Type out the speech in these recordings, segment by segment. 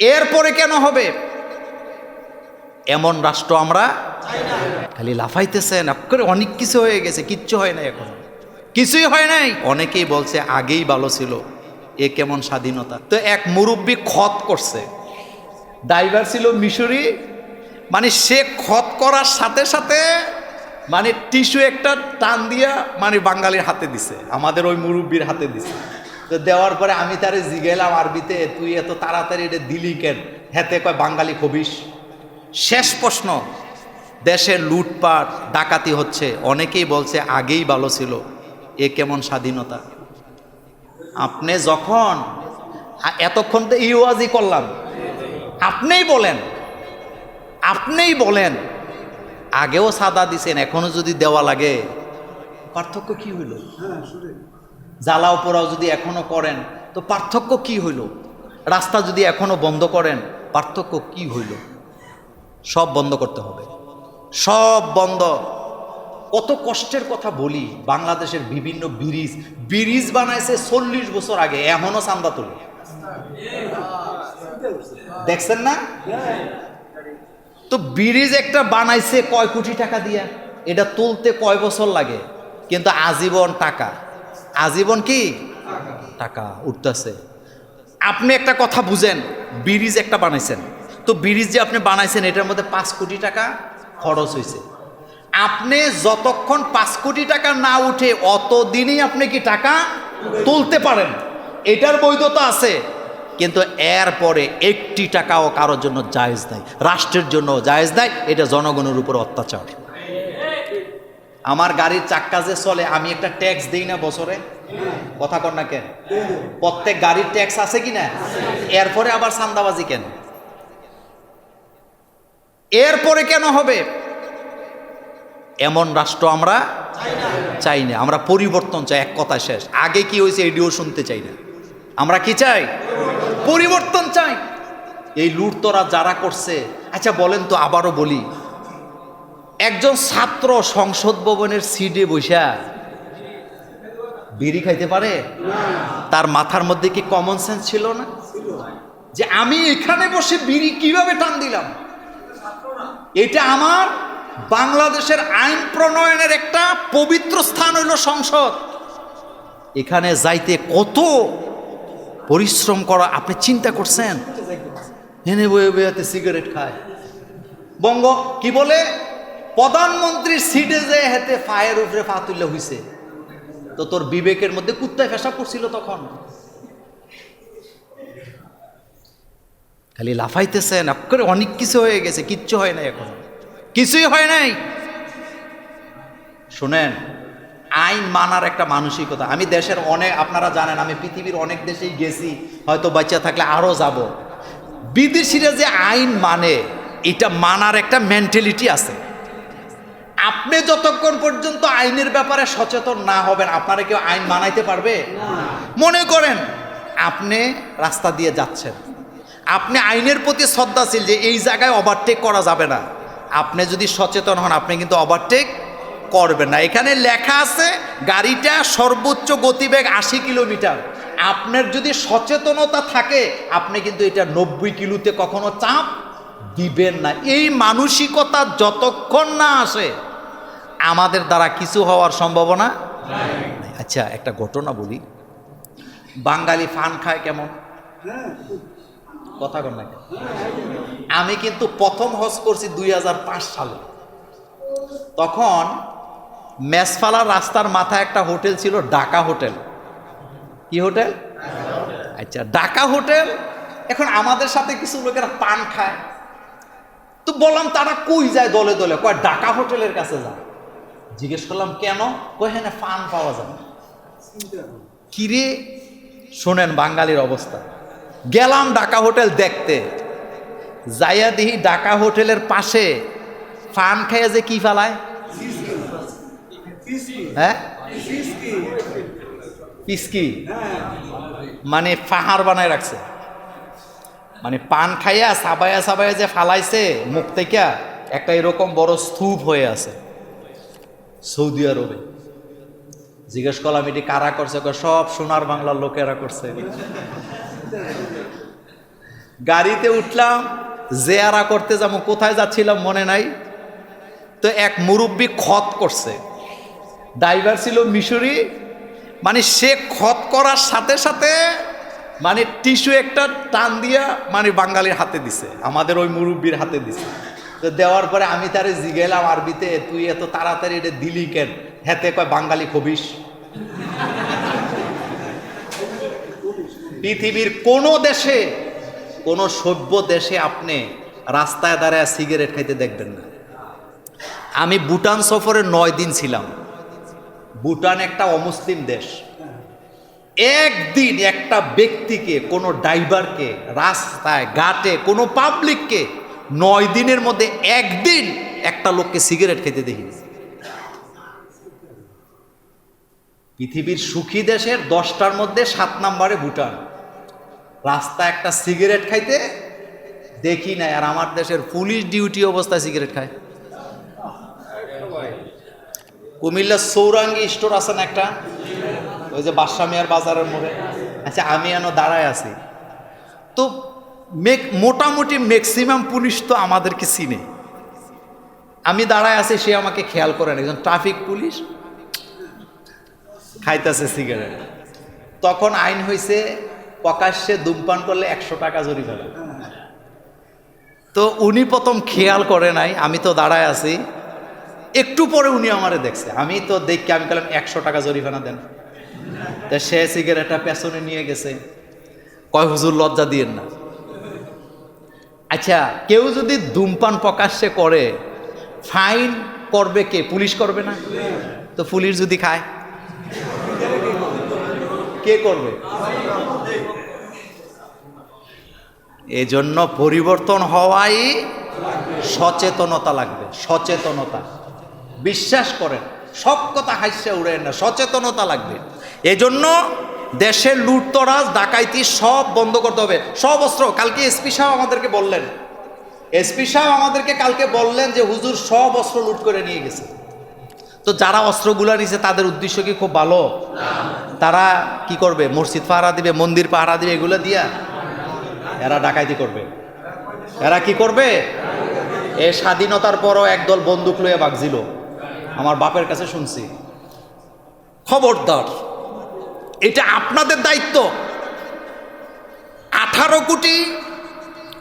এরপরে কেন হবে? এমন রাষ্ট্র আমরা খালি লাফাইতেছেন করে অনেক কিছু হয়ে গেছে, কিচ্ছু হয় নাই এখন। কিছুই হয় নাই। অনেকেই বলছে আগেই ভালো ছিল, এ কেমন স্বাধীনতা। তো এক মুরব্বী খত করছে। ড্রাইভার ছিল মিশরি মানে সে খত করার সাথে সাথে মানে টিস্যু একটা টান দিয়া মানে বাঙালির হাতে দিছে। আমাদের ওই মুরব্বীর হাতে দিছে। তো দেওয়ার পরে আমি তারে জিগেলাম আরবিতে তুই এত তাড়াতাড়ি এটা দিলি কেন? হেতে কয়, বাঙালি খবিস শেষ প্রশ্ন, দেশে লুটপাট, ডাকাতি হচ্ছে। অনেকেই বলছে, আগেই ভালো ছিল। এ কেমন স্বাধীনতা? আপনি যখন এতক্ষণ তো ইউয়াজি করলাম। আপনিই বলেন আপনিই বলেন। আগেও সাদা দিছেন, এখনও যদি দেওয়া লাগে। পার্থক্য কি হইল? জ্বালাও পোড়াও যদি এখনও করেন, তো পার্থক্য কি হইল? রাস্তা যদি এখনও বন্ধ করেন, পার্থক্য কি হইল? সব বন্ধ করতে হবে। সব বন্ধ। কত কষ্টের কথা বলি, বাংলাদেশের বিভিন্ন ব্রিজ ব্রিজ বানাইছে চল্লিশ বছর আগে, এখনও চান্দা তুলে। দেখছেন না? তো ব্রিজ একটা বানাইছে কয় কোটি টাকা দিয়া, এটা তুলতে কয় বছর লাগে? কিন্তু আজীবন টাকা। আজীবন কি? টাকা উঠতেছে। আপনি একটা কথা বুঝেন ব্রিজ একটা বানাইছেন। তো ব্রিজ যে আপনি বানাইছেন এটার মধ্যে পাঁচ কোটি টাকা খরচ হয়েছে আপনি যতক্ষণ পাঁচ কোটি টাকা না উঠে অতদিনই আপনি কি টাকা তুলতে পারেন। এটার বৈধতা আছে। কিন্তু এরপরে একটি টাকাও কারোর জন্য জায়েজ দেয় রাষ্ট্রের জন্য জায়েজ দেয় এটা জনগণের উপর অত্যাচার। আমার গাড়ির চাক্কা যে চলে, আমি একটা ট্যাক্স দিই না বছরে? কথা কর না কেন? প্রত্যেক গাড়ির ট্যাক্স আছে কি না? এরপরে আবার সান্দাবাজি কেন? এরপরে কেন হবে? এমন রাষ্ট্র আমরা চাই না। আমরা পরিবর্তন চাই, এক কথা শেষ। আগে কি হয়েছে এডিও শুনতে চাই না। আমরা কি চাই? পরিবর্তন চাই। এই লুটতরা যারা করছে আচ্ছা বলেন তো আবারও বলি একজন ছাত্র সংসদ ভবনের সিটে বৈশা বিড়ি খাইতে পারে? তার মাথার মধ্যে কি কমন সেন্স ছিল না? যে আমি এখানে বসে বিড়ি কীভাবে টান দিলাম? এটা আমার বাংলাদেশের আইন প্রণয়নের একটা পবিত্র স্থান হইল সংসদ। এখানে যাইতে কত পরিশ্রম করা, আপনি চিন্তা করছেন? হেনে বয়ে বইয়াতে সিগারেট খায়। বঙ্গ, কি বলে? প্রধানমন্ত্রীর সিটে যে হেতে ফায়ের উপরে ফা তুললে হইছে, তো তোর বিবেকের মধ্যে কুত্তায় ফেসা করছিল তখন। খালি লাফাইতেছেন করে অনেক কিছু হয়ে গেছে, কিচ্ছু হয় নাই এখন। কিছুই হয় নাই। শোনেন, আইন মানার একটা মানসিকতা। আমি দেশের অনেক, আপনারা জানেন, আমি পৃথিবীর অনেক দেশেই গেছি, হয়তো বাচ্চা থাকলে আরও যাব। বিদেশিরা যে আইন মানে এটা মানার একটা মেন্টালিটি আছে। আপনি যতক্ষণ পর্যন্ত আইনের ব্যাপারে সচেতন না হবেন আপনারা কেউ আইন মানাইতে পারবে? মনে করেন আপনি রাস্তা দিয়ে যাচ্ছেন। আপনি আইনের প্রতি শ্রদ্ধাশীল যে এই জায়গায় ওভারটেক করা যাবে না। আপনি যদি সচেতন হন আপনি কিন্তু ওভারটেক করবেন না। এখানে লেখা আছে গাড়িটা সর্বোচ্চ গতিবেগ আশি কিলোমিটার। আপনার যদি সচেতনতা থাকে আপনি কিন্তু এটা নব্বই কিলোতে কখনো চাপ দিবেন না। এই মানসিকতা যতক্ষণ না আসে আমাদের দ্বারা কিছু হওয়ার সম্ভাবনা আচ্ছা একটা ঘটনা বলি। বাঙালি ফান খায় কেমন? কথা কন আমি কিন্তু প্রথম হজ করছি দুই হাজার পাঁচ সালে। তখন মেসফালা রাস্তার মাথায় একটা হোটেল ছিল, ঢাকা হোটেল। কি হোটেল? আচ্ছা ঢাকা হোটেল। এখন আমাদের সাথে কিছু লোকেরা পান খায়। তো বললাম, তারা কই যায় দলে দলে? কয়, ঢাকা হোটেলের কাছে যায়। জিজ্ঞেস করলাম, কেন? কয় হ্যাঁ পান পাওয়া যায়। কিরে? শোনেন, বাঙালির অবস্থা। গেলাম ঢাকা হোটেল দেখতে। যাইয়া দিহি ঢাকা হোটেলের পাশে ফান খাইয়া যে কি ফেলায়? হ্যাঁ? পিসকি। মানে ফাহার বানায় রাখছে। মানে পান খাইয়া সাবায়া সাবায়া যে ফালাইছে, মুখ থেকে একটা এরকম বড় স্তূপ হয়ে আছে। সৌদি আরবে। জিজ্ঞেস করলাম, এটি কারা করছে? সব সোনার বাংলার লোকেরা করছে। গাড়িতে উঠলাম, জেয়ারা করতে যাব, কোথায় যাচ্ছিলাম মনে নাই। তো এক মুরব্বী খত করছে। ড্রাইভার ছিল মিশরি মানে সে খত করার সাথে সাথে মানে টিস্যু একটা টান দিয়া মানে বাঙালির হাতে দিছে, আমাদের ওই মুরব্বীর হাতে দিছে। তো দেওয়ার পরে আমি তারে জিগেলাম আরবিতে, তুই এত তাড়াতাড়ি এটা দিলি কেন? হেতে কয়, বাঙালি খবিস। পৃথিবীর কোনো দেশে, কোনো সভ্য দেশে আপনি রাস্তায় দাঁড়ায় সিগারেট খাইতে দেখবেন না। আমি ভুটান সফরে নয় দিন ছিলাম। ভুটান একটা অমুসলিম দেশ। একদিন একটা ব্যক্তিকে, কোনো ড্রাইভারকে রাস্তায়, ঘাটে, কোনো পাবলিককে নয় দিনের মধ্যে একদিন একটা লোককে সিগারেট খেতে দেখিনি পৃথিবীর সুখী দেশের দশটার মধ্যে সাত নম্বরে ভুটান। রাস্তা একটা সিগারেট খাইতে দেখি নাই, আর আমার দেশের পুলিশ ডিউটি অবস্থায় সিগারেট খায়। কুমিল্লার সৌরাঙ্গি স্টোর আছে না একটা? ওই যে বাদশা মিয়ার বাজারের মোড়ে। আচ্ছা আমি এন দাঁড়ায় আছি। তো মেক মোটামুটি ম্যাক্সিমাম পুলিশ তো আমাদেরকে চিনে। আমি দাঁড়ায় আছি, সে আমাকে খেয়াল করেন একজন ট্রাফিক পুলিশ খাইতেছে সিগারেট তখন আইন হয়েছে প্রকাশ্যে ধূমপান করলে একশো টাকা জরিমানা তো উনি প্রথম খেয়াল করে নাই, আমি তো দাঁড়ায় আছি। একটু পরে উনি আমারে দেখছে। আমি তো দেখি আমি বললাম, একশো টাকা জরিমানা দেন। তা সে সিগারেটটা পেছনে নিয়ে গেছে। কয়, হুজুর, লজ্জা দিয়েন না। আচ্ছা কেউ যদি ধূমপান প্রকাশ্যে করে, ফাইন করবে কে? পুলিশ করবে না? তো পুলিশ যদি খায়? কে করবে? এজন্য পরিবর্তন হওয়াই সচেতনতা লাগবে, সচেতনতা। বিশ্বাস করেন, সব কথা হাসছে উড়ে না, সচেতনতা লাগবে। এজন্য দেশের লুটতরাজ, ডাকাইতি সব বন্ধ করতে হবে। সব অস্ত্র। কালকে এসপি সাহেব আমাদেরকে বললেন। এসপি সাহেব আমাদেরকে কালকে বললেন যে, হুজুর, সব অস্ত্র লুট করে নিয়ে গেছে। তো যারা অস্ত্রগুলো নিছে, তাদের উদ্দেশ্য কি খুব ভালো? তারা কি করবে? মসজিদ পাহারা দিবে, মন্দির পাহারা দিবে, এগুলো দিয়া? এরা ডাকাইতি করবে। এরা কি করবে? এ স্বাধীনতার পরও একদল বন্দুক লয়ে বাগছিল আমার বাপের কাছে শুনছি। খবরদার। এটা আপনাদের দায়িত্ব। আঠারো কোটি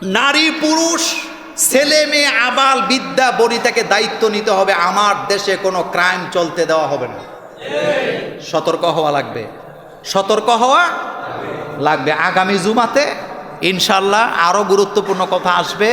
নারী, পুরুষ, ছেলে, মেয়ে, আবাল বিদ্যা বনিতাকে দায়িত্ব নিতে হবে। আমার দেশে কোনো ক্রাইম চলতে দেওয়া হবে না। সতর্ক হওয়া লাগবে। সতর্ক হওয়া লাগবে। আগামী জুমাতে ইনশাল্লাহ আরও গুরুত্বপূর্ণ কথা আসবে।